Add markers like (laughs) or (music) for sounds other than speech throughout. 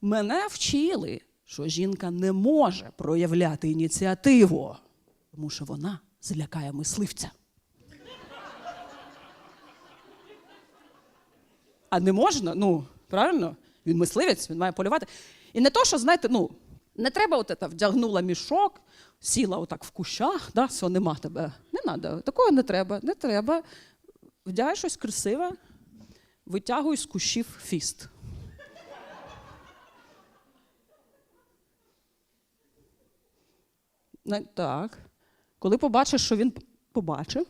мене вчили, що жінка не може проявляти ініціативу, тому що вона злякає мисливця. А не можна, ну, правильно? Він мисливець, він має полювати. І не то, що, знаєте, ну, не треба от це, вдягнула мішок, сіла отак в кущах, да, все, нема тебе. Не треба, такого не треба, не треба. Вдягай щось красиве, витягуй з кущів фіст. Так. Коли побачиш, що він побачив,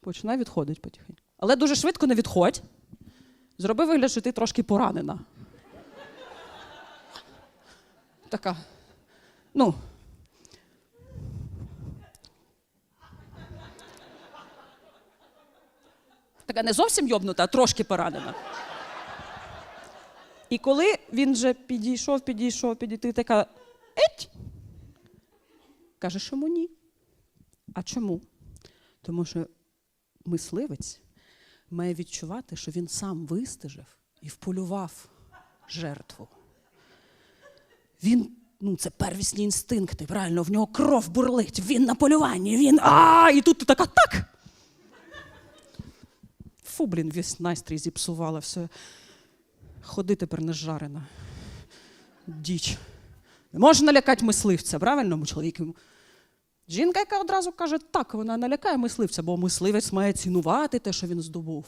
починай відходити потихеньку. Але дуже швидко не відходь. Зроби вигляд, що ти трошки поранена. Така. Ну. Така не зовсім йобнута, а трошки поранена. І коли він вже підійшов, підійшов, підійти, така еть. Каже, чому ні? А чому? Тому що мисливець має відчувати, що він сам вистежив і вполював жертву. Він, ну, це первісні інстинкти, правильно, в нього кров бурлить, він на полюванні, він. А, і тут ти така так. Фу, блін, весь настрій зіпсувала все. Ходи тепер не жарена. Діч. Не можна налякати мисливця, правильно, чоловік? Жінка, яка одразу каже, так, вона налякає мисливця, бо мисливець має цінувати те, що він здобув.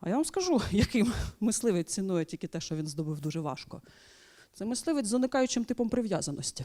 А я вам скажу, (laughs) який мисливець цінує тільки те, що він здобув дуже важко. Це мисливець з уникаючим типом прив'язаності.